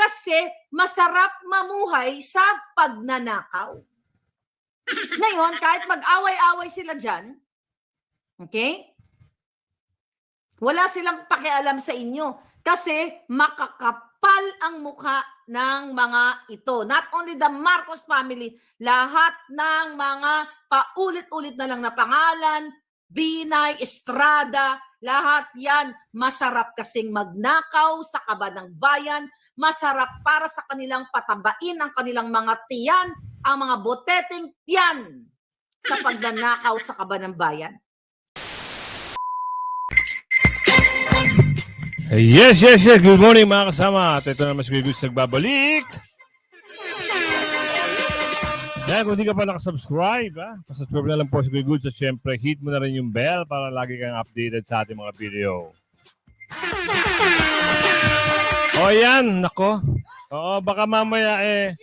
kasi masarap mamuhay sa pagnanakaw. Ngayon, kahit mag-away-away sila dyan, okay? Wala silang pakialam sa inyo kasi makakapal ang mukha ng mga ito. Not only the Marcos family, lahat ng mga paulit-ulit na lang na pangalan, Binay, Estrada, lahat yan masarap kasing magnakaw sa kaba ng bayan, masarap para sa kanilang patabain ang kanilang mga tiyan, ang mga boteteng tiyan sa pagnanakaw sa kaba ng bayan. Yes, yes, yes. Good morning mga kasama. At ito si Kuya Gus nagbabalik. Kaya kung hindi ka pa nakasubscribe, ha, pasubscribe na lang po si Kuya Gus at syempre hit mo na rin yung bell para lagi kang updated sa ating mga video. O yan, nako. Oo, baka mamaya eh,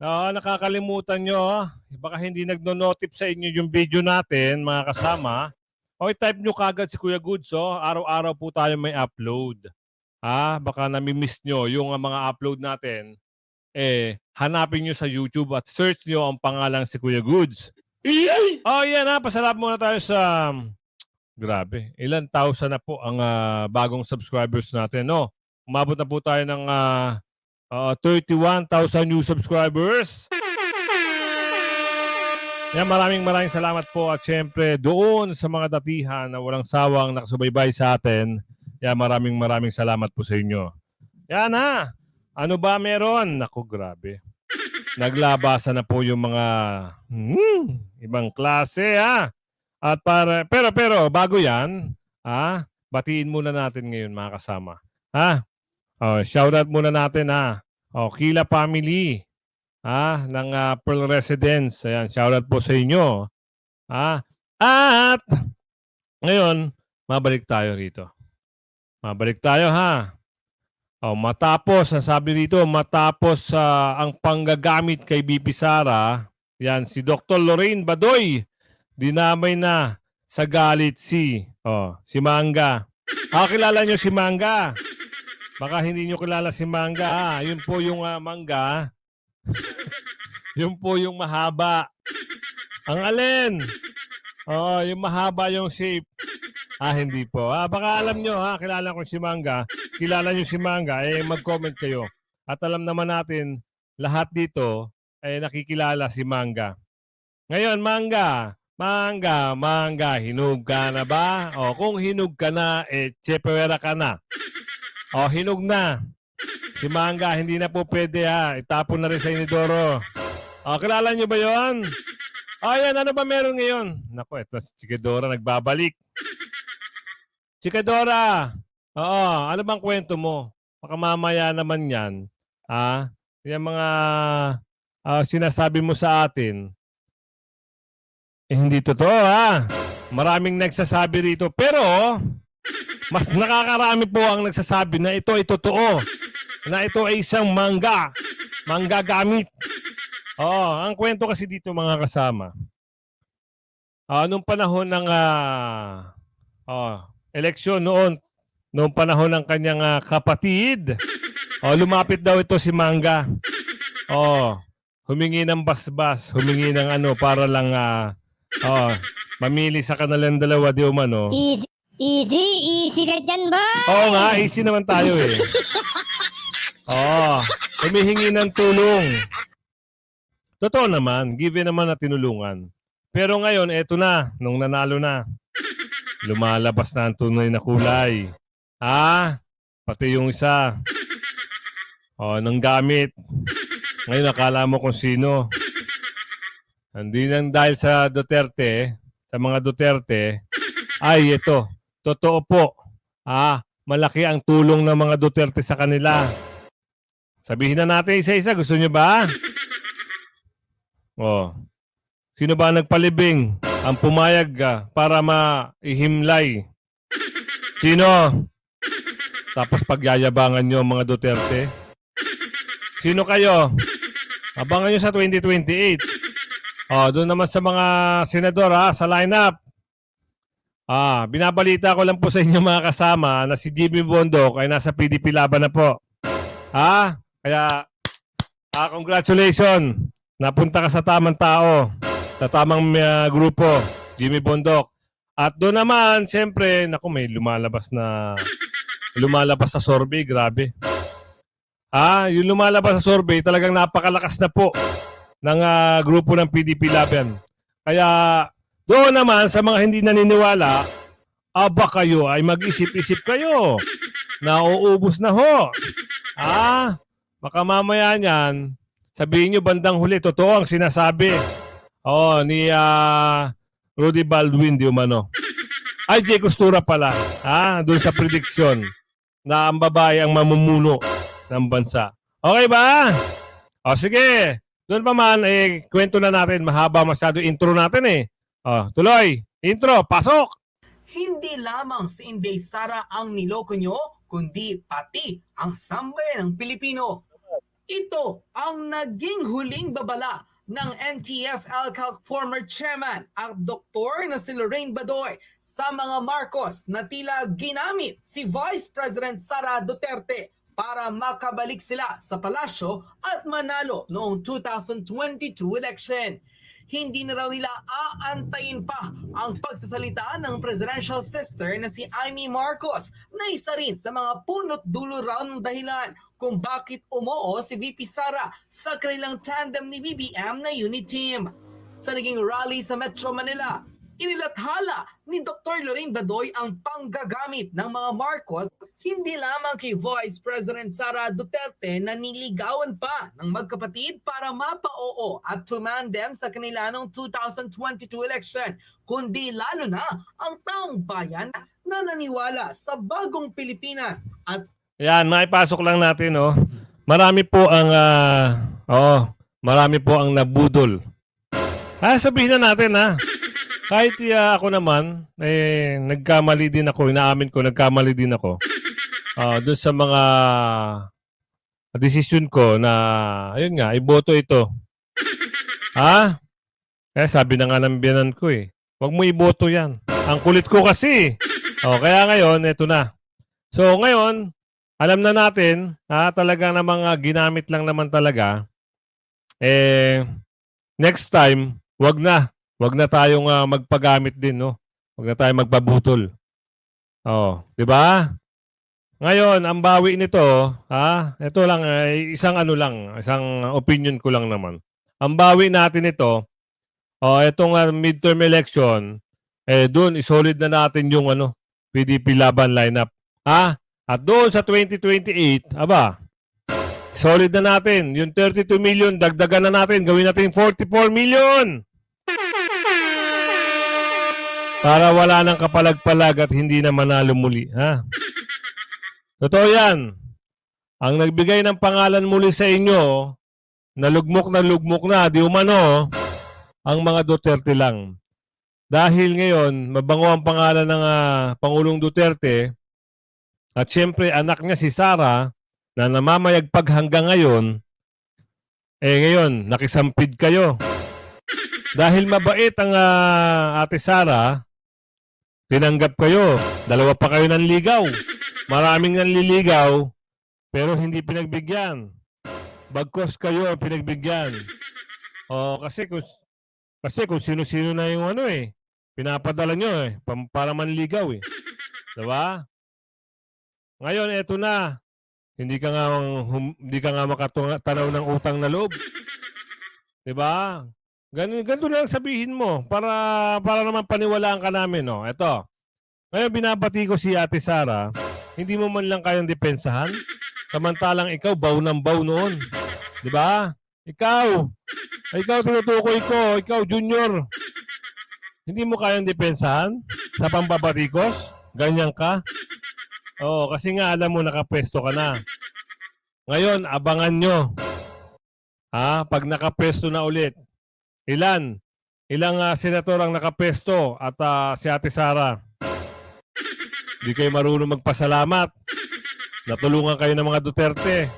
oo, nakakalimutan nyo, baka hindi nagno-notif sa inyo yung video natin, mga kasama. Okay, type nyo kagad si Kuya Goods, oh. Araw-araw po tayo may upload. Ha? Baka nami-miss nyo yung mga upload natin. Eh, hanapin nyo sa YouTube at search nyo ang pangalang si Kuya Goods. Oh, yan ha. Pasalamat muna tayo sa... Grabe. Ilan thousand na po ang ah, bagong subscribers natin, no? Umabot na po tayo ng ah, ah, 31,000 new subscribers. Yan, maraming maraming salamat po at syempre doon sa mga datihan na walang sawang nakasubaybay sa atin. Yan, maraming maraming salamat po sa inyo. Yan ha. Ano ba meron? Naku, grabe. Naglabasa na po yung mga hmm, ibang klase ha. At para pero pero bago 'yan, ha? Batiin muna natin ngayon mga kasama. Ha? Oh, shout out muna natin ha. Oh, Kila family ah, ng ah, Pearl Residence. Ayan, shoutout po sa inyo. Ah, at ngayon, mabalik tayo rito. Mabalik tayo ha. Oh, matapos, ang sabi rito, matapos sa ang panggagamit kay BP Sara, yan si Dr. Lorraine Badoy, dinamay na sa galit si oh, si Manga. Ah, kilala nyo si Manga? Baka hindi nyo kilala si Manga. Ah, yun po yung ah, Manga. Yun po yung mahaba. Ang alin? Oo, yung mahaba yung shape. Ah, hindi po. Ah, baka alam nyo ha, kilala ko si Manga. Kilala nyo si Manga, eh mag-comment kayo. At alam naman natin, lahat dito ay nakikilala si Manga. Ngayon, Manga, Manga, Manga, hinug ka na ba? O, kung hinug ka na, eh, chepewera ka na. O, hinug na. Si Manga, hindi na po pwede ha. Itapon na rin sa inidoro. O, kilala nyo ba yon? O, yan, ano ba meron ngayon? Naku, ito si Chikadora nagbabalik. Chikadora! Oo, ano bang kwento mo? Baka mamaya naman yan. Ha? Yung mga ah, sinasabi mo sa atin. Eh, hindi totoo ha. Maraming nagsasabi rito. Pero, mas nakakarami po ang nagsasabi na ito ay totoo. Na ito ay isang mangga. Mangga gamit. Oo, ang kwento kasi dito mga kasama. Ah, nung panahon ng ah, oh, eleksyon noon, nung panahon ng kanyang ah, kapatid, oh, lumapit daw ito si Mangga. Oh, humingi ng basbas, humingi ng ano para lang ah, oh, mamili sa kanilang dalawa di umano. Easy, easy, easy ka dyan ba? Oo nga, easy naman tayo eh. Oo, humihingi ng tulong. Totoo naman, given naman na tinulungan. Pero ngayon, eto na, nung nanalo na. Lumalabas na ang tunay na kulay. Ha? Pati yung isa. O, nang gamit. Ngayon, akala mo kung sino. Hindi nang dahil sa Duterte, sa mga Duterte, ay ito, totoo po. Ah, malaki ang tulong ng mga Duterte sa kanila. Sabihin na natin isa-isa. Gusto nyo ba? Oh. Sino ba ang nagpalibing? Ang pumayag ah, para maihimlay. Sino? Tapos pagyayabangan nyo mga Duterte. Sino kayo? Abangan nyo sa 2028. Oh, doon naman sa mga senador ha, sa lineup. Ah, binabalita ko lang po sa inyo mga kasama na si Jimmy Bondok ay nasa PDP laban na po. Ha? Kaya, ah, congratulations. Napunta ka sa tamang tao, sa tamang ah, grupo, Jimmy Bondok. At doon naman, siyempre, naku, may lumalabas na lumalabas sa survey, grabe. Ah, yung lumalabas sa survey, talagang napakalakas na po ng ah, grupo ng PDP Laban. Kaya doon naman sa mga hindi naniniwala, aba kayo ay mag-isip-isip kayo. Nauubos na ho. Ah, baka mamaya niyan, sabihin nyo bandang huli, totoo ang sinasabi. Oh, ni ah, Rudy Baldwin di umano. Ay, Jay Costura pala. Ah, doon sa prediction na ang babae ang mamumuno ng bansa. Okay ba? O sige. Doon pa man, eh, kwento na natin. Mahaba masyado intro natin eh. O, tuloy. Intro, pasok! Hindi lamang si Inday Sara ang niloko nyo, kundi pati ang sambayan ng Pilipino. Ito ang naging huling babala ng NTF-ELCAC former chairman at doktor na si Lorraine Badoy sa mga Marcos na tila ginamit si Vice President Sara Duterte para makabalik sila sa palasyo at manalo noong 2022 election hindi na raw nila aantayin pa ang pagsasalita ng presidential sister na si Amy Marcos na isa rin sa mga punot dulo raw ng dahilan kung bakit umoo si VP Sara sa kanilang tandem ni BBM na unit team. Sa naging rally sa Metro Manila, inilathala ni Dr. Lorraine Badoy ang panggagamit ng mga Marcos hindi lamang kay Vice President Sara Duterte na niligawan pa ng magkapatid para mapa-oo at tumandem sa kanila noong 2022 election, kundi lalo na ang taong bayan na naniwala sa bagong Pilipinas at Yan, maipasok lang natin, oh. Marami po ang, ah, oh, marami po ang nabudol. Ah, sabihin na natin, ha. Kahit ah, ako naman, eh, nagkamali din ako, inaamin ko, nagkamali din ako. Ah, doon sa mga decision ko na, ayun nga, iboto ito. Ha? Kaya sabi na nga ng biyanan ko eh, wag mo iboto yan. Ang kulit ko kasi. Oh, kaya ngayon, ito na. So ngayon, alam na natin, ha, talaga na mga ginamit lang naman talaga. Eh, next time, wag na. Wag na tayong ah, magpagamit din, no? Wag na tayong magpabutol. Oh, 'di ba? Ngayon, ang bawi nito, ha? Ito lang eh, isang ano lang, isang opinion ko lang naman. Ang bawi natin ito, oh, itong ah, midterm election, eh doon isolid na natin yung ano, PDP laban lineup. Ha? At doon sa 2028, aba, solid na natin. Yung 32 million, dagdagan na natin. Gawin natin 44 million. Para wala nang kapalag-palag at hindi na manalo muli. Ha? Totoo yan. Ang nagbigay ng pangalan muli sa inyo, nalugmok na lugmok na, di umano, ang mga Duterte lang. Dahil ngayon, mabango ang pangalan ng ah, Pangulong Duterte, at siyempre anak niya si Sara, na namamayagpag hanggang ngayon, eh ngayon, nakisampid kayo. Dahil mabait ang ah, ate Sara, tinanggap kayo. Dalawa pa kayo nanligaw. Maraming nanliligaw, pero hindi pinagbigyan. Bagkos kayo pinagbigyan. O, kasi kung, kasi kung sino-sino na yung ano eh, pinapadala nyo eh, para manligaw eh. Diba? Ngayon, eto na. Hindi ka nga hum- hindi ka nga makatanaw ng utang na loob. 'Di ba? Ganun ganito lang sabihin mo para para naman paniwalaan ka namin, no. Eto. Ngayon binabati ko si Ate Sara, hindi mo man lang kayang depensahan. Samantalang ikaw baw ng baw noon. 'Di ba? Ikaw. Ikaw tinutukoy ko, ikaw junior. Hindi mo kayang depensahan sa pambabatikos? Ganyan ka? Oo, kasi nga alam mo nakapesto ka na. Ngayon, abangan nyo. Ha? Pag nakapesto na ulit. Ilan? Ilang ah, senator ang nakapesto at ah, si Ate Sara? Hindi kayo marunong magpasalamat. Natulungan kayo ng mga Duterte.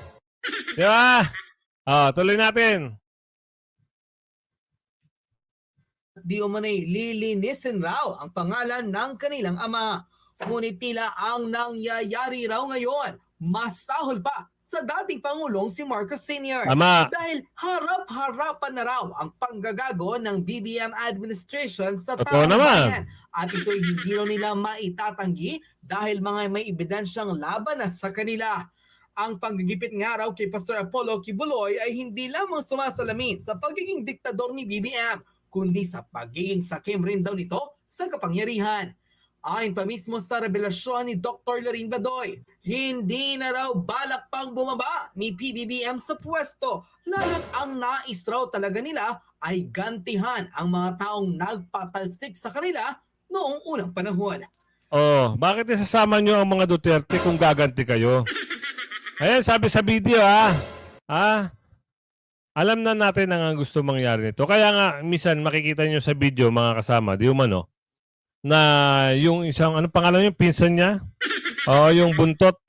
Di ba? Ah, tuloy natin. di umanay lilinisin raw ang pangalan ng kanilang ama. Ngunit tila ang nangyayari raw ngayon, masahol pa sa dating Pangulong si Marcos Sr. Tama. Dahil harap-harapan na raw ang panggagago ng BBM administration sa taong bayan. At ito'y hindi nila maitatanggi dahil mga may ebidensyang laban na sa kanila. Ang panggigipit nga raw kay Pastor Apollo Kibuloy ay hindi lamang sumasalamin sa pagiging diktador ni BBM, kundi sa pagiging sakim rin daw nito sa kapangyarihan. Ayon pa mismo sa revelasyon ni Dr. Lorin Badoy, hindi na raw balak pang bumaba ni PBBM sa pwesto, lalo't ang nais raw talaga nila ay gantihan ang mga taong nagpatalsik sa kanila noong unang panahon. Oh, bakit isasama nyo ang mga Duterte kung gaganti kayo? Ayan, sabi sa video ha. Ha? Alam na natin ang gusto mangyari nito. Kaya nga, misan makikita nyo sa video mga kasama, di umano, na yung isang, ano pangalan yung pinsan niya? O yung buntot.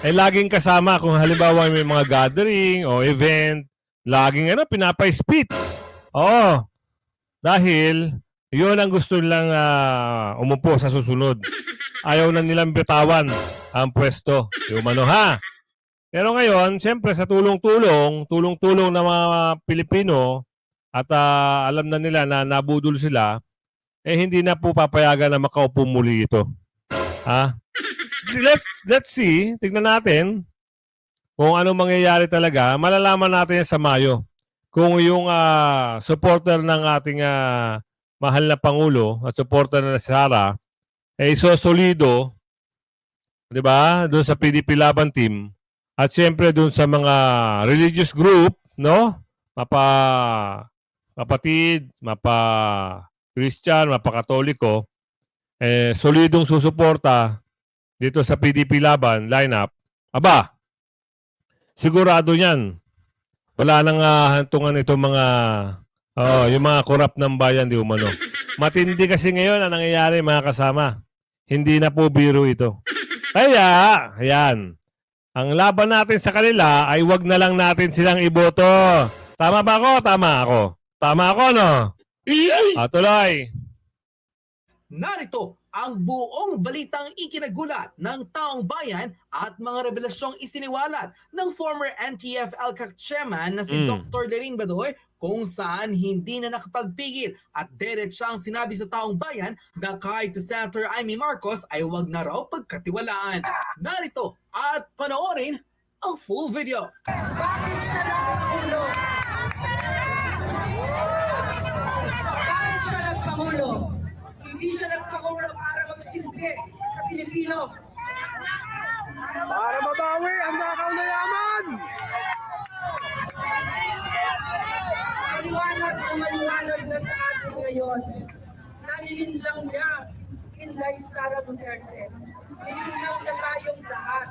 Eh, laging kasama kung halimbawa may mga gathering o event, laging ano, pinapa-speech. Oo. Dahil, yun ang gusto nilang ah, umupo sa susunod. Ayaw na nilang bitawan ang pwesto. Yung ano ha. Pero ngayon, siyempre sa tulong-tulong, tulong-tulong ng mga Pilipino at ah, alam na nila na nabudol sila, eh hindi na po papayagan na makaupo muli ito. Ha? Let's, let's see, tignan natin kung ano mangyayari talaga. Malalaman natin yan sa Mayo. Kung yung ah, supporter ng ating ah, mahal na Pangulo at supporter na si Sara ay so solido, di ba, doon sa PDP Laban Team at siyempre doon sa mga religious group, no? Mapa kapatid, mapa Christian, mapa Katoliko, eh, solidong susuporta dito sa PDP Laban lineup. Aba, sigurado yan. Wala nang ah, hantungan itong mga oh, yung mga korap ng bayan di umano. Matindi kasi ngayon ang nangyayari mga kasama. Hindi na po biro ito. Kaya, ayan. Ang laban natin sa kanila ay wag na lang natin silang iboto. Tama ba ako? Tama ako. Tama ako, no? Ah, tuloy. Narito ang buong balitang ikinagulat ng taong bayan at mga revelasyong isiniwalat ng former NTF LCAC chairman na si Mm. Dr. Lerin Badoy kung saan hindi na nakapagpigil at diretsang sinabi sa taong bayan na kahit si Senator Amy Marcos ay wag na raw pagkatiwalaan. Narito at panoorin ang full video. Bakit siya nagpangulo? Bakit siya nagpangulo? Hindi siya nagpangulo para magsilbi sa Pilipino. Para mabawi ang nakaw na yaman! Maliwanag na maliwanag na sa atin ngayon na lang niya si Inday Sara Duterte. Nilinlang na tayong lahat.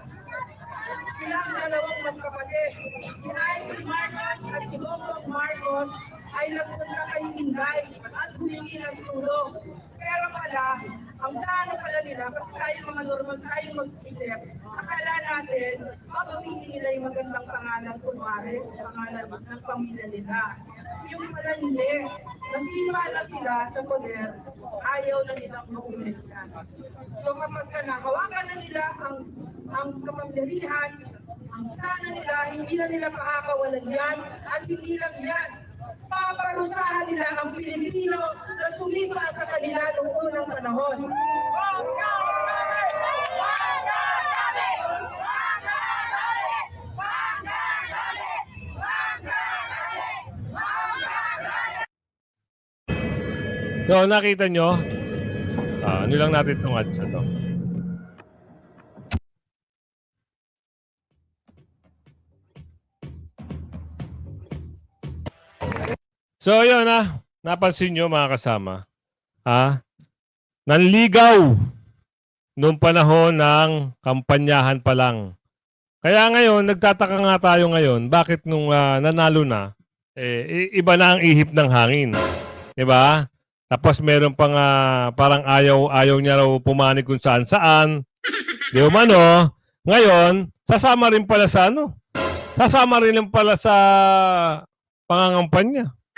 Silang dalawang magkapatid, si Amy Marcos at si Bongbong Marcos ay nagpunta kay Inday at humingi ng tulong. Pero pala, ang dano pala nila, kasi tayo mga normal tayo mag-isip, akala natin, mapamili nila yung magandang pangalan, kunwari, pangalan ng pamilya nila. Yung pala hindi, nasima na sila sa poder, ayaw na nilang makulit. So kapag ka nahawakan na nila ang ang kapangyarihan, ang tana nila, hindi na nila makakawalan yan, at hindi lang yan, paparusahan nila ang Pilipino na sumipa sa kanila noong unang panahon. So, nakita nyo? Ah, ano lang natin itong ads to. So, yun ah. Napansin nyo mga kasama. Ah, nanligaw noong panahon ng kampanyahan pa lang. Kaya ngayon, nagtataka nga tayo ngayon, bakit nung ah, nanalo na, eh, iba na ang ihip ng hangin. 'Di ba? Tapos meron pang ah, parang ayaw ayaw niya raw pumanig kung saan saan. Di umano, ngayon, sasama rin pala sa ano? Sasama rin pala sa pangangampanya.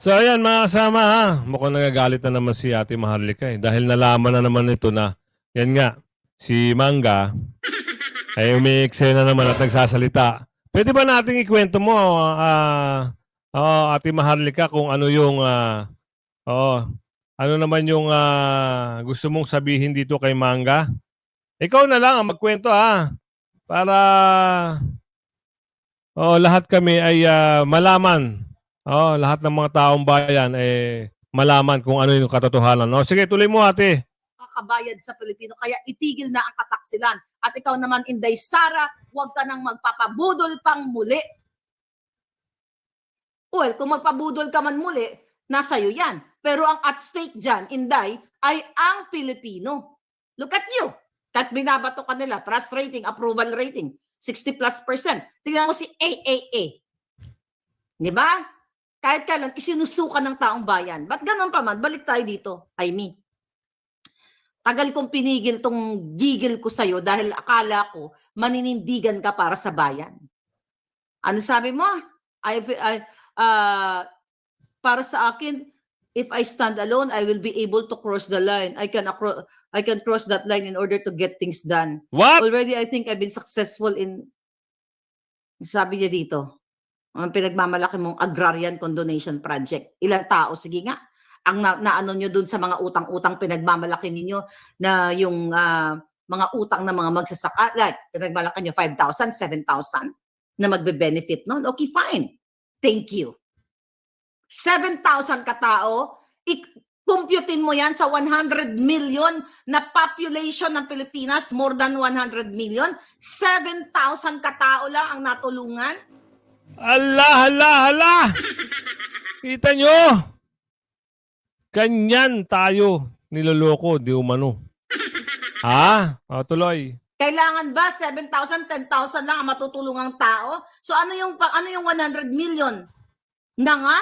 So ayan mga kasama ha, mukhang nagagalit na naman si Ate Maharlika eh. Dahil nalaman na naman ito na, yan nga, si Mangga ay umiiksena naman at nagsasalita. Pwede ba nating ikwento mo, ah, oh, Ate Maharlika, kung ano yung, ah, oh, ano naman yung ah, gusto mong sabihin dito kay Mangga? Ikaw na lang ang magkwento ha, para oh, lahat kami ay ah, malaman Oh, lahat ng mga taong bayan eh malaman kung ano yung katotohanan. No, sige, tuloy mo ate. kakabayad sa Pilipino. Kaya itigil na ang kataksilan. At ikaw naman, Inday Sara, huwag ka nang magpapabudol pang muli. Well, kung magpabudol ka man muli, nasa iyo yan. Pero ang at stake dyan, Inday, ay ang Pilipino. Look at you. Kahit binabato ka nila, trust rating, approval rating, 60 plus percent. Tingnan mo si AAA. Di ba? Kahit kailan, isinusuka ng taong bayan. Ba't ganun pa man? Balik tayo dito, Jaime tagal kong pinigil tong gigil ko sa'yo dahil akala ko maninindigan ka para sa bayan. Ano sabi mo? I, I, ah, para sa akin, if I stand alone, I will be able to cross the line. I can I can cross that line in order to get things done. What? Already, I think I've been successful in, sabi niya dito, ang pinagmamalaki mong agrarian condonation project. Ilang tao? Sige nga. Ang na, naano nyo dun sa mga utang-utang pinagmamalaki ninyo na yung ah, mga utang ng mga magsasaka, like, pinagmalaki nyo 5,000, 7,000 na magbe-benefit nun. Okay, fine. Thank you. 7,000 katao, computein mo yan sa 100 million na population ng Pilipinas, more than 100 million, 7,000 katao lang ang natulungan. Allah, Allah, Allah! Kita nyo? Ganyan tayo niloloko, di umano. Ha? O, tuloy. Kailangan ba 7,000, 10,000 lang ang matutulungang tao? So ano yung ano yung 100 million? Na nga?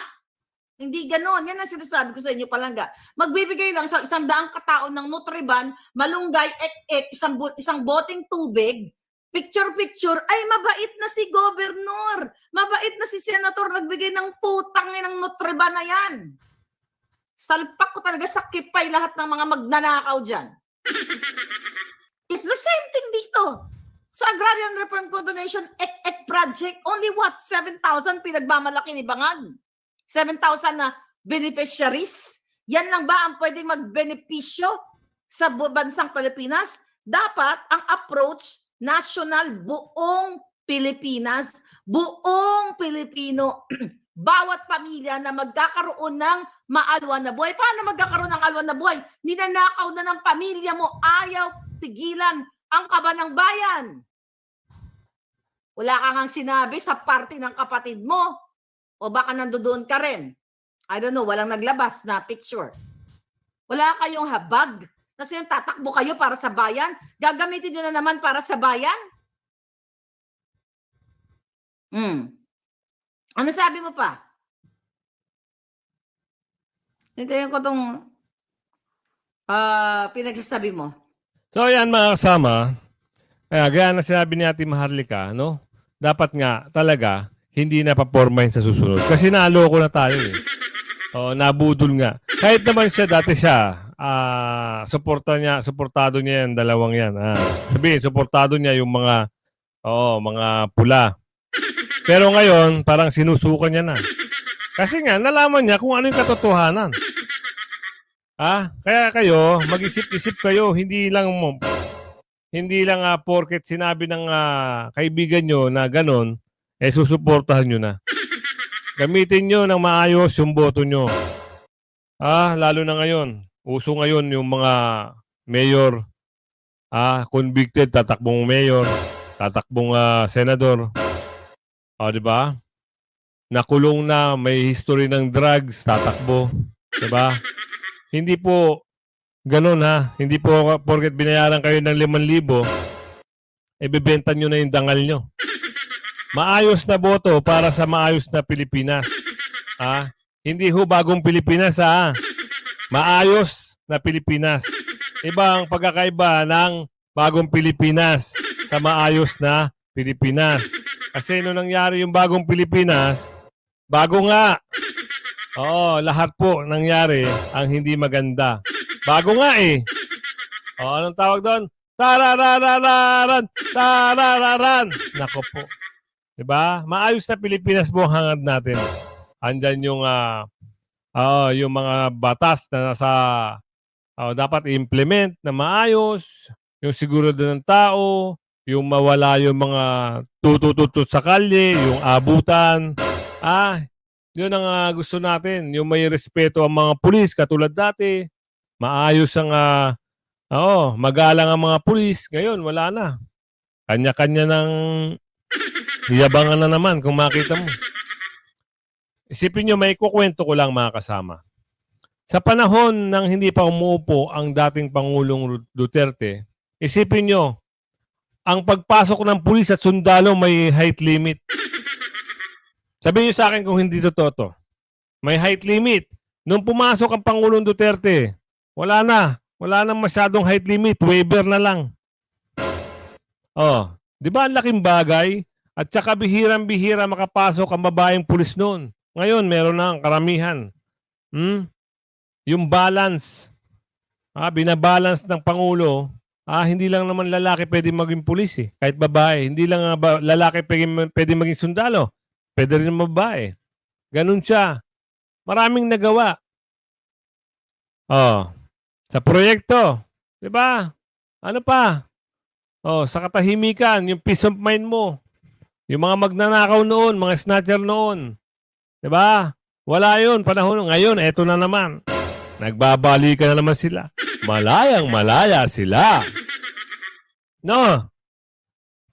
Hindi ganoon. Yan ang sinasabi ko sa inyo palangga. Magbibigay lang sa isang daang katao ng Nutriban, malunggay, ek-ek, isang, bu- isang boteng tubig, picture-picture, ay mabait na si Governor. Mabait na si Senator nagbigay ng putang ng Nutriban na yan. Salpak ko talaga sa kipay lahat ng mga magnanakaw dyan. It's the same thing dito. Sa Agrarian Reform Condonation Ek Ek Project, only what? 7,000 pinagmamalaki ni Bangag. 7,000 na beneficiaries. Yan lang ba ang pwedeng magbenepisyo sa bansang Pilipinas? Dapat ang approach national buong Pilipinas, buong Pilipino, bawat pamilya na magkakaroon ng maalwan na buhay. Paano magkakaroon ng alwan na buhay? Ninanakaw na ng pamilya mo, ayaw tigilan ang kaba ng bayan. Wala ka kang sinabi sa party ng kapatid mo. O baka nandoon ka rin. I don't know, walang naglabas na picture. Wala kayong habag. Kasi yung tatakbo kayo para sa bayan, gagamitin nyo na naman para sa bayan? Hmm. Ano sabi mo pa? Hintayin ko tong ah pinagsasabi mo. So ayan mga kasama, kaya gaya na sinabi ni Ate Maharlika, no? Dapat nga talaga hindi na papormahin sa susunod. Kasi naloko na tayo eh. Oh, nabudol nga. Kahit naman siya, dati siya, ah, suporta niya, suportado niya yan, dalawang yan. Ah, sabihin, suportado niya yung mga, oh, mga pula. Pero ngayon, parang sinusukan niya na. Kasi nga, nalaman niya kung ano yung katotohanan. Ah, kaya kayo, mag-isip-isip kayo, hindi lang mo, hindi lang ah, porket sinabi ng ah, kaibigan nyo na ganon, eh susuportahan nyo na. Gamitin nyo ng maayos yung boto nyo. Ah, lalo na ngayon. Uso ngayon yung mga mayor, ah, convicted, tatakbong mayor, tatakbong ah, senador. Ah, di ba? Nakulong na, may history ng drugs, tatakbo. Di ba? Hindi po ganun ha. Hindi po porket binayaran kayo ng 5,000, ibebenta nyo na yung dangal nyo. Maayos na boto para sa maayos na Pilipinas. Ha? Hindi ho bagong Pilipinas ha. Maayos na Pilipinas. Ibang pagkakaiba ng bagong Pilipinas sa maayos na Pilipinas. Kasi nung nangyari yung bagong Pilipinas, bago nga. Oo, lahat po nangyari ang hindi maganda. Bago nga eh. O, anong tawag doon? Tararararan! Tarararan! Nako po. 'Di ba? Maayos na Pilipinas ang hangad natin. Andyan yung ah ah, yung mga batas na nasa ah, dapat i-implement na maayos, yung siguro ng tao, yung mawala yung mga tutututut sa kalye, yung abutan. Ah, yun ang ah, gusto natin. Yung may respeto ang mga pulis katulad dati. Maayos ang ah, Oo, magalang ang mga pulis. Ngayon, wala na. Kanya-kanya ng yabangan na naman kung makita mo. Isipin nyo, may kukwento ko lang mga kasama. Sa panahon ng hindi pa umuupo ang dating Pangulong Duterte, isipin nyo, ang pagpasok ng pulis at sundalo may height limit. Sabihin nyo sa akin kung hindi totoo to. May height limit. Nung pumasok ang Pangulong Duterte, wala na. Wala nang masyadong height limit. Waiver na lang. Oh, di ba ang laking bagay? At saka bihirang-bihira makapasok ang babaeng pulis noon. Ngayon, meron na ang karamihan. Hmm? Yung balance. Ah, binabalance ng Pangulo. Ah, hindi lang naman lalaki pwede maging pulis eh. Kahit babae. Hindi lang ba, lalaki pwede, pwede maging sundalo. Pwede rin babae. Ganun siya. Maraming nagawa. Oh, sa proyekto. Di ba? Ano pa? Oh, sa katahimikan, yung peace of mind mo. Yung mga magnanakaw noon, mga snatcher noon. Di ba? Wala yun, panahon. Ngayon, eto na naman. Nagbabalikan na naman sila. Malayang malaya sila. No?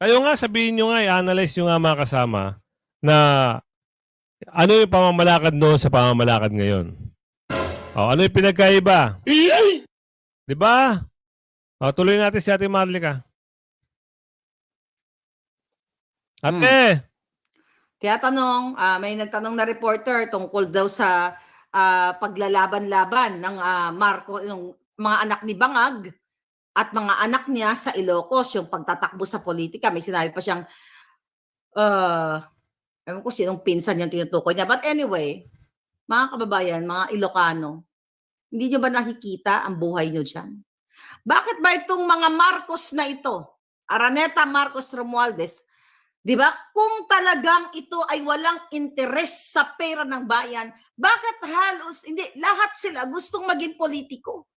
Kayo nga, sabihin nyo nga, i-analyze nyo nga mga kasama na ano yung pamamalakad noon sa pamamalakad ngayon. O, ano yung pinagkaiba? Di ba? O, tuloy natin si Ate Marlica. Ate, Kaya tanong, ah, may nagtanong na reporter tungkol daw sa ah, paglalaban-laban ng ah, Marco, yung mga anak ni Bangag at mga anak niya sa Ilocos, yung pagtatakbo sa politika. May sinabi pa siyang, uh, ewan ko sinong pinsan yung tinutukoy niya. But anyway, mga kababayan, mga Ilocano, hindi nyo ba nakikita ang buhay nyo dyan? Bakit ba itong mga Marcos na ito, Araneta Marcos Romualdez, Di ba? Kung talagang ito ay walang interes sa pera ng bayan, bakit halos, hindi, lahat sila gustong maging politiko.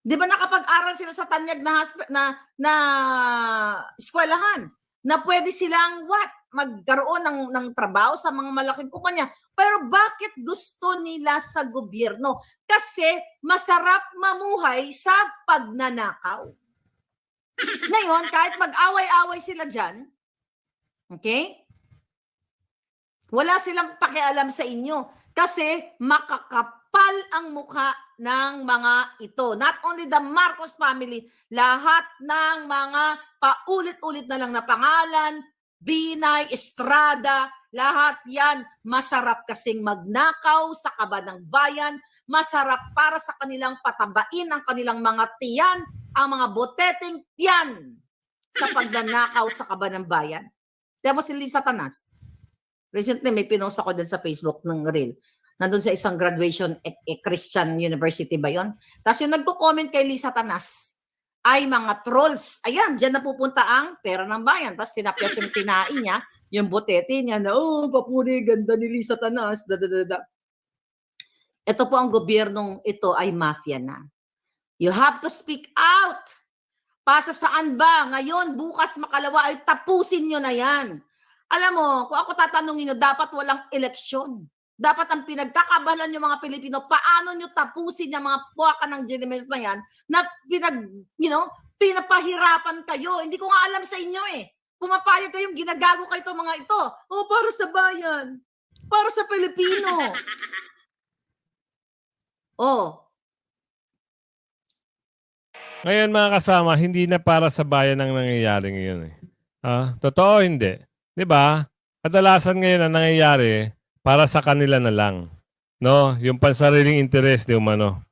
Di ba nakapag-aral sila sa tanyag na, na, na eskwelahan na pwede silang what? Magkaroon ng, ng trabaho sa mga malaking kumpanya. Pero bakit gusto nila sa gobyerno? Kasi masarap mamuhay sa pagnanakaw. Ngayon, kahit mag-away-away sila dyan, Okay? Wala silang pakialam sa inyo kasi makakapal ang mukha ng mga ito. Not only the Marcos family, lahat ng mga paulit-ulit na lang na pangalan, Binay, Estrada, lahat yan masarap kasing magnakaw sa kaba ng bayan, masarap para sa kanilang patabain ang kanilang mga tiyan, ang mga boteteng tiyan sa pagnanakaw sa kaba ng bayan. Mo si Lisa Tanas. Recently, may pinost ako din sa Facebook ng reel. Nandun sa isang graduation at eh, Christian University ba yon? Tapos yung nagko-comment kay Lisa Tanas ay mga trolls. Ayan, dyan napupunta ang pera ng bayan. Tapos tinapyas yung tinain niya, yung botete niya na, oh, papuri, ganda ni Lisa Tanas. Da, da, da, da. Ito po ang gobyernong ito ay mafia na. You have to speak out. Pasa saan ba? Ngayon, bukas, makalawa, ay tapusin nyo na yan. Alam mo, kung ako tatanungin nyo, dapat walang eleksyon. Dapat ang pinagkakabalan nyo mga Pilipino, paano nyo tapusin yung mga puwaka ng GMS na yan na pinag, you know, pinapahirapan kayo. Hindi ko nga alam sa inyo eh. Pumapayag kayong ginagago kayo itong mga ito. Oh, para sa bayan. Para sa Pilipino. Oh, Ngayon mga kasama, hindi na para sa bayan ang nangyayari ngayon eh. Ah, totoo hindi. 'Di ba? Kadalasan ngayon ang nangyayari para sa kanila na lang. No, yung pansariling interest di umano.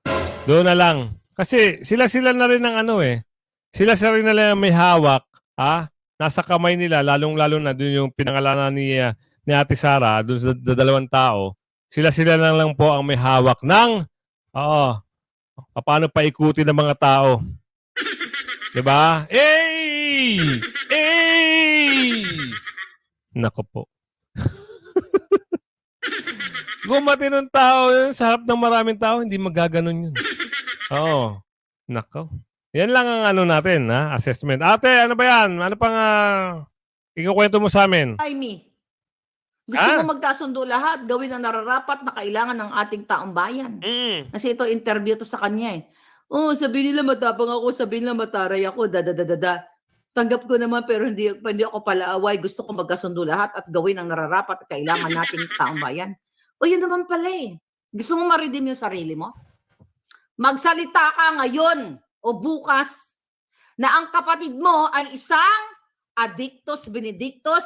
Doon na lang. Kasi sila-sila na rin ng ano eh. Sila sila rin na lang may hawak, ha? Nasa kamay nila, lalong-lalo na doon yung pinangalanan ni, ah, ni Ate Sara, doon sa dalawang tao. Sila-sila na lang po ang may hawak ng, oo, paano paikutin ng mga tao. 'Di ba? Eh! Eh! Nako po. Kung matinong tao yun, sa harap ng maraming tao, hindi magaganon yun. Oo. Nako. Yan lang ang ano natin, ha? Assessment. Ate, ano ba yan? Ano pang uh, ikukwento mo sa amin? Ay, me. Gusto Ah. mo magkasundo lahat, gawin ang nararapat na kailangan ng ating taong bayan. Mm. Kasi ito, interview to sa kanya eh. Oh, sabi nila matapang ako, sabi nila mataray ako, da da da da da. Tanggap ko naman pero hindi, hindi ako palaaway. Gusto ko magkasundo lahat at gawin ang nararapat at kailangan nating taong bayan. O yun naman pala eh. Gusto mo ma-redeem yung sarili mo? Magsalita ka ngayon o bukas na ang kapatid mo ay isang addictus benedictus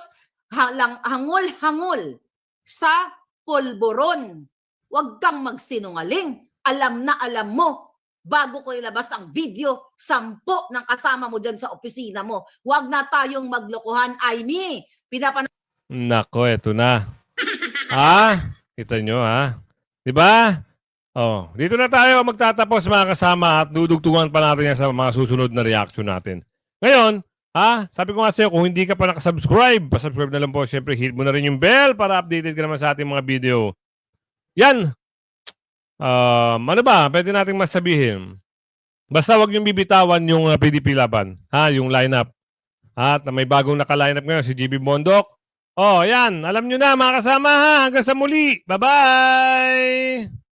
halang hangol-hangol sa polboron. Huwag kang magsinungaling. Alam na alam mo bago ko ilabas ang video, sampo ng kasama mo dyan sa opisina mo. Huwag na tayong maglokohan. Ay, me, pinapanood Nako, eto na. ha? Kita nyo, ha? Di ba? Oh, dito na tayo magtatapos mga kasama at dudugtungan pa natin yan sa mga susunod na reaction natin. Ngayon, ha? Sabi ko nga sa'yo, kung hindi ka pa nakasubscribe, pasubscribe na lang po. Siyempre, hit mo na rin yung bell para updated ka naman sa ating mga video. Yan! Um, ano ba? Pwede nating masabihin. Basta wag yung bibitawan yung uh, PDP laban. Ha? Yung lineup. At may bagong naka-lineup ngayon, si GB Mondok. Oh, yan. Alam nyo na, mga kasama ha. Hanggang sa muli. Bye-bye!